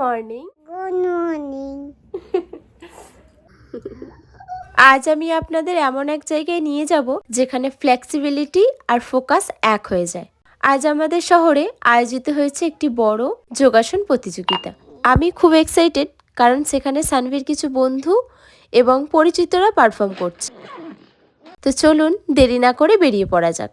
Morning good morning আজ আমি আপনাদের এমন এক জায়গায় নিয়ে যাব যেখানে ফ্লেক্সিবিলিটি আর ফোকাস এক হয়ে যায়। আজ আমাদের শহরে আয়োজিত হয়েছে একটি বড় যোগাসন প্রতিযোগিতা। আমি খুব এক্সাইটেড কারণ সেখানে সানভির কিছু বন্ধু এবং পরিচিতরা পারফর্ম করছে। তো চলুন দেরি না করে বেরিয়ে পড়া যাক।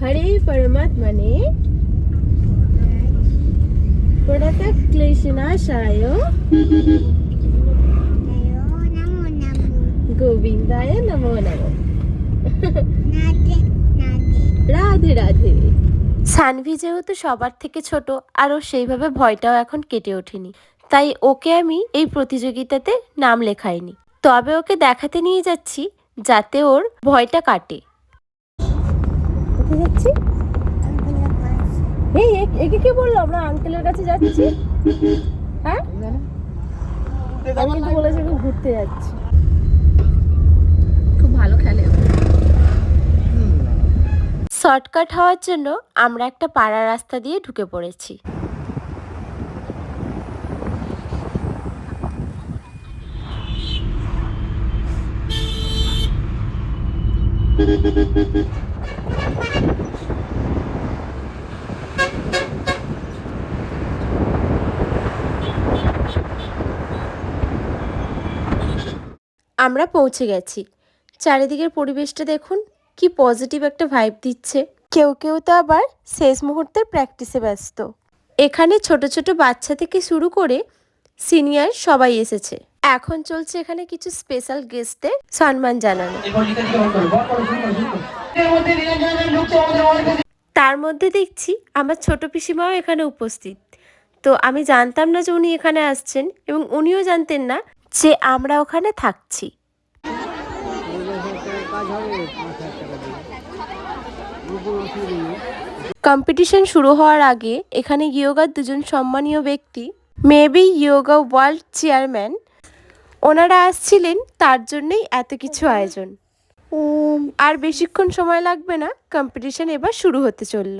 হরে পরমাত্মনে। প্রণত ক্লেশনাশায় গোবিন্দায় নমো নমো। রাধে রাধে। সানভি যেহেতু সবার থেকে ছোট, আরও সেইভাবে ভয়টাও এখন কেটে ওঠেনি। তাই ওকে আমি এই প্রতিযোগিতাতে নাম লেখাইনি। তবে ওকে দেখাতে নিয়ে যাচ্ছি, যাতে ওর ভয়টা কাটে। কোথায় যাচ্ছি। এই একে কে বলল? আমরা আঙ্কেলের কাছে যাচ্ছি। হ্যাঁ? আমি কিন্তু বলেছি ওকে ঘুরতে যাচ্ছি। খুব ভালো খেলে। শর্টকাট হওয়ার জন্য আমরা একটা পাড়া রাস্তা দিয়ে ঢুকে পড়েছি। আমরা পৌঁছে গেছি। চারিদিকের পরিবেশটা দেখুন, কি পজিটিভ একটা ভাইব দিচ্ছে। কেউ কেউ তো আবার শেষ মুহূর্তের প্র্যাকটিসে ব্যস্ত। এখানে ছোট ছোট বাচ্চা থেকে শুরু করে সিনিয়র সবাই এসেছে। এখন চলছে এখানে কিছু স্পেশাল গেস্টদের সম্মান জানানো। তার মধ্যে দেখছি আমার ছোট পিসিমাও এখানে উপস্থিত। তো আমি জানতাম না যে উনি এখানে আসছেন এবং উনিও জানতেন না যে আমরা ওখানে থাকছি। কম্পিটিশন শুরু হওয়ার আগে এখানে ইয়োগার দুজন সম্মানীয় ব্যক্তি মেবি ইয়োগা ওয়ার্ল্ড চেয়ারম্যান ওনারা আসছিলেন তার জন্যই এত কিছু আয়োজন। আর বেশিক্ষণ সময় লাগবে না কম্পিটিশন এবার শুরু হতে চলল।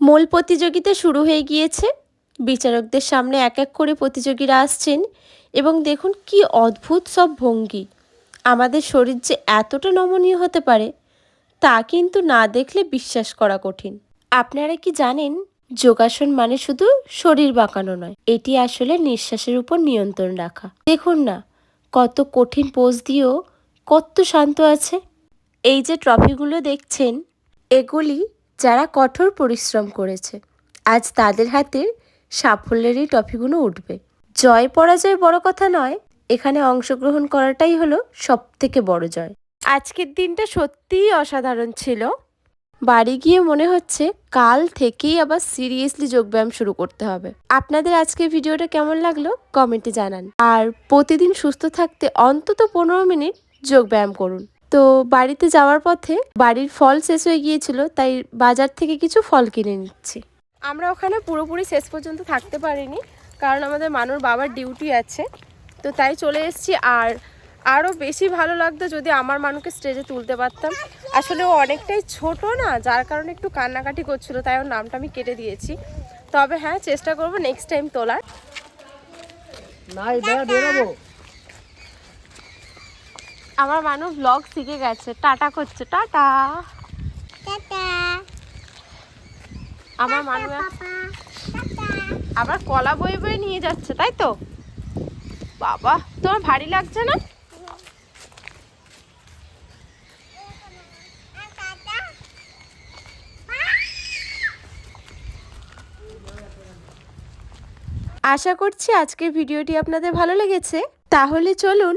মূল প্রতিযোগিতা শুরু হয়ে গিয়েছে। বিচারকদের সামনে এক এক করে প্রতিযোগীরা আসছেন এবং দেখুন কি অদ্ভুত সব ভঙ্গি। আমাদের শরীর যে এতটা নমনীয় হতে পারে, তা কিন্তু না দেখলে বিশ্বাস করা কঠিন। আপনারা কি জানেন, যোগাসন মানে শুধু শরীর বাঁকানো নয়, এটি আসলে নিঃশ্বাসের উপর নিয়ন্ত্রণ রাখা। দেখুন না, কত কঠিন পোজ দিয়েও কত শান্ত আছে। এই যে ট্রফিগুলো দেখছেন, এগুলি যারা কঠোর পরিশ্রম করেছে, আজ তাদের হাতে সাফল্যের এই ট্রফিগুলো উঠবে। জয় পরাজয় বড় কথা নয় এখানে অংশগ্রহণ করাটাই হলো সব থেকে বড় জয়। আজকের দিনটা সত্যিই অসাধারণ ছিল। বাড়ি গিয়ে মনে হচ্ছে কাল থেকেই আবার সিরিয়াসলি যোগব্যায়াম শুরু করতে হবে। আপনাদের আজকের ভিডিওটা কেমন লাগল কমেন্টে জানান। আর প্রতিদিন সুস্থ থাকতে অন্তত পনেরো মিনিট যোগব্যায়াম করুন। তো বাড়িতে যাওয়ার পথে বাড়ির ফল শেষ হয়ে গিয়েছিল তাই বাজার থেকে কিছু ফল কিনে নিচ্ছি। আমরা ওখানে পুরোপুরি শেষ পর্যন্ত থাকতে পারিনি কারণ আমাদের মানুর বাবার ডিউটি আছে। তো তাই চলে এসেছি। আর আরও বেশি ভালো লাগতো যদি আমার মানুষকে স্টেজে তুলতে পারতাম। আসলে ও অনেকটাই ছোট না যার কারণে একটু কান্নাকাটি করছিল তাই ওর নামটা আমি কেটে দিয়েছি। তবে হ্যাঁ চেষ্টা করব নেক্সট টাইম তোলার। আমার মানুষ ব্লগ শিখে গেছে। টাটা করছে টাটা। টাটা। আমার মানুষ আবার কলা বয়ে বয়ে নিয়ে যাচ্ছে তাই তো? বাবা তোমার ভারী লাগছে না? আশা করছি আজকের ভিডিওটি আপনাদের ভালো লেগেছে। তাহলে চলুন।